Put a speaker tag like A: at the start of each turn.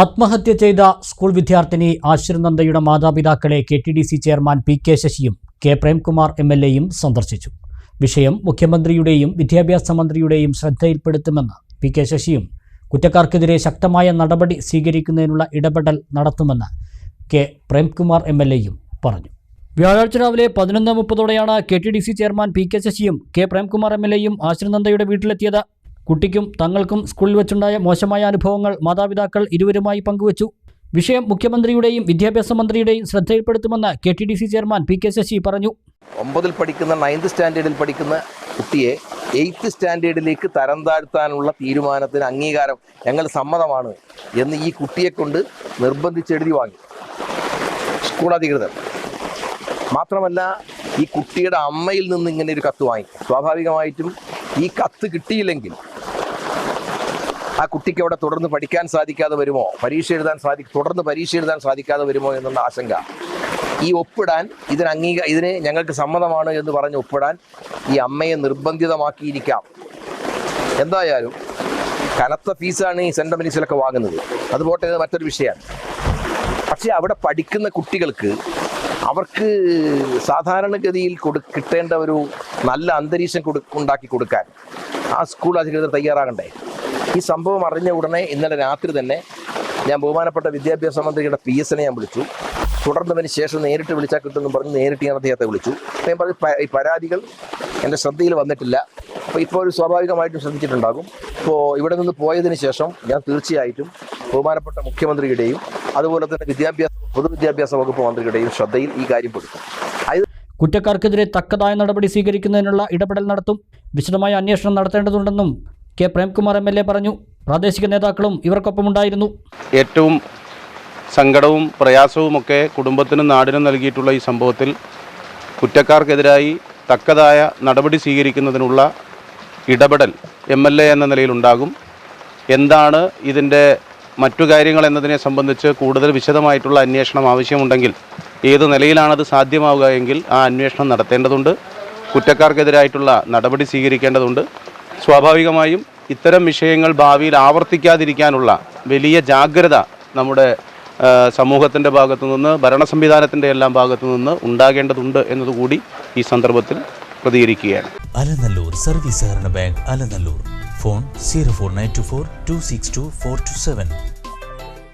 A: ആത്മഹത്യ ചെയ്ത സ്കൂൾ വിദ്യാർത്ഥിനി ആശ്രിനന്ദയുടെ മാതാപിതാക്കളെ K T D C chairman P K ശശിയും K Premkumar M L എയും സന്ദർശിച്ചു. വിഷയം മുഖ്യമന്ത്രിയുടെയും വിദ്യാഭ്യാസ മന്ത്രിയുടെയും ശ്രദ്ധയിൽപ്പെടുത്തുമെന്ന് പി കെ ശശിയും കുറ്റക്കാർക്കെതിരെ ശക്തമായ നടപടി സ്വീകരിക്കുന്നതിനുള്ള ഇടപെടൽ നടത്തുമെന്ന് കെ പ്രേംകുമാർ എം എൽ എയും പറഞ്ഞു. വ്യാഴാഴ്ച രാവിലെ പതിനൊന്ന് മുപ്പതോടെയാണ് K T D C chairman P K ശശിയും K Premkumar M L എയും ആശ്രനന്ദയുടെ വീട്ടിലെത്തിയത്. കുട്ടിക്കും തങ്ങൾക്കും സ്കൂളിൽ വെച്ചുണ്ടായ മോശമായ അനുഭവങ്ങൾ മാതാപിതാക്കൾ ഇരുവരുമായി പങ്കുവച്ചു. വിഷയം മുഖ്യമന്ത്രിയുടെയും വിദ്യാഭ്യാസ മന്ത്രിയുടെയും ശ്രദ്ധയിൽപ്പെടുത്തുമെന്ന് K T D C chairman P K Sasi പറഞ്ഞു.
B: ഒമ്പതിൽ പഠിക്കുന്ന നയൻത് സ്റ്റാൻഡേർഡിൽ പഠിക്കുന്ന കുട്ടിയെ എയ്ത്ത് സ്റ്റാൻഡേർഡിലേക്ക് തരം താഴ്ത്താനുള്ള തീരുമാനത്തിന് അംഗീകാരം ഞങ്ങൾ സമ്മതമാണ് എന്ന് ഈ കുട്ടിയെ കൊണ്ട് നിർബന്ധിച്ചെഴുതി വാങ്ങി. സ്കൂൾ അധികൃതർ. മാത്രമല്ല ഈ കുട്ടിയുടെ അമ്മയിൽ നിന്ന് ഇങ്ങനെ ഒരു കത്ത് വാങ്ങി. സ്വാഭാവികമായിട്ടും ഈ കത്ത് കിട്ടിയില്ലെങ്കിൽ ആ കുട്ടിക്ക് അവിടെ തുടർന്ന് പഠിക്കാൻ സാധിക്കാതെ വരുമോ? പരീക്ഷ എഴുതാൻ സാധി തുടർന്ന് പരീക്ഷ എഴുതാൻ സാധിക്കാതെ വരുമോ എന്നുള്ള ആശങ്ക. ഈ ഒപ്പിടാൻ ഇതിന് അംഗീക ഇതിന് ഞങ്ങൾക്ക് സമ്മതമാണ് എന്ന് പറഞ്ഞ് ഒപ്പിടാൻ ഈ അമ്മയെ നിർബന്ധിതമാക്കിയിരിക്കാം. എന്തായാലും കനത്ത ഫീസാണ് ഈ സെന്റ് മിനിസിലൊക്കെ വാങ്ങുന്നത്. അതുപോട്ടെ മറ്റൊരു വിഷയമാണ്. പക്ഷേ അവിടെ പഠിക്കുന്ന കുട്ടികൾക്ക് അവർക്ക് സാധാരണഗതിയിൽ കൊടു കിട്ടേണ്ട ഒരു നല്ല അന്തരീക്ഷം കൊടു ഉണ്ടാക്കി കൊടുക്കാൻ ആ സ്കൂൾ അധികൃതർ തയ്യാറാകണ്ടേ? ഈ സംഭവം അറിഞ്ഞ ഉടനെ ഇന്നലെ രാത്രി തന്നെ ഞാൻ ബഹുമാനപ്പെട്ട വിദ്യാഭ്യാസ മന്ത്രിയുടെ പി എസിനെ ഞാൻ വിളിച്ചു. തുടർന്നതിന് ശേഷം നേരിട്ട് വിളിച്ചാൽ കിട്ടുമെന്ന് പറഞ്ഞ് നേരിട്ട് ഞാൻ അദ്ദേഹത്തെ വിളിച്ചു. ഞാൻ പറഞ്ഞു ഈ പരാതികൾ എന്റെ ശ്രദ്ധയിൽ വന്നിട്ടില്ല. അപ്പോൾ ഇപ്പോൾ ഒരു സ്വാഭാവികമായിട്ടും ശ്രദ്ധിച്ചിട്ടുണ്ടാകും. ഇപ്പോൾ ഇവിടെ നിന്ന് പോയതിന് ശേഷം ഞാൻ തീർച്ചയായിട്ടും ബഹുമാനപ്പെട്ട മുഖ്യമന്ത്രിയുടെയും അതുപോലെ തന്നെ വിദ്യാഭ്യാസ പൊതുവിദ്യാഭ്യാസ വകുപ്പ് മന്ത്രിയുടെയും ശ്രദ്ധയിൽ ഈ കാര്യം പെടുത്തും.
A: കുറ്റക്കാർക്കെതിരെ തക്കതായ നടപടി സ്വീകരിക്കുന്നതിനുള്ള ഇടപെടൽ നടത്തും വിശദമായ അന്വേഷണം നടത്തേണ്ടതുണ്ടെന്നും K. Premkumar M L A പറഞ്ഞു. പ്രാദേശിക നേതാക്കളും ഇവർക്കൊപ്പം ഉണ്ടായിരുന്നു.
C: ഏറ്റവും സങ്കടവും പ്രയാസവും ഒക്കെ കുടുംബത്തിനും നാടിനും നൽകിയിട്ടുള്ള ഈ സംഭവത്തിൽ കുറ്റക്കാർക്കെതിരായി തക്കതായ നടപടി സ്വീകരിക്കുന്നതിനുള്ള ഇടപെടൽ എം എന്ന നിലയിൽ ഉണ്ടാകും. നിലയിലുണ്ടാകും എന്താണ് ഇതിന്റെ മറ്റു കാര്യങ്ങൾ എന്നതിനെ സംബന്ധിച്ച് കൂടുതൽ വിശദമായിട്ടുള്ള അന്വേഷണം ആവശ്യമുണ്ടെങ്കിൽ ഏത് നിലയിലാണത് സാധ്യമാവുക എങ്കിൽ ആ അന്വേഷണം നടത്തേണ്ടതുണ്ട്. കുറ്റക്കാർക്കെതിരായിട്ടുള്ള നടപടി സ്വീകരിക്കേണ്ടതുണ്ട്. സ്വാഭാവികമായും ഇത്തരം വിഷയങ്ങൾ ഭാവിയിൽ ആവർത്തിക്കാതിരിക്കാനുള്ള വലിയ ജാഗ്രത നമ്മുടെ സമൂഹത്തിന്റെ ഭാഗത്തു നിന്ന് ഭരണ സംവിധാനത്തിന്റെ എല്ലാം ഭാഗത്തു നിന്ന് ഉണ്ടാകേണ്ടതുണ്ട് എന്നതുകൂടി ഈ സന്ദർഭത്തിൽ പ്രതികരിക്കുകയാണ്.
D: Alanallur service bank Alanallur. phone 04924 262 427.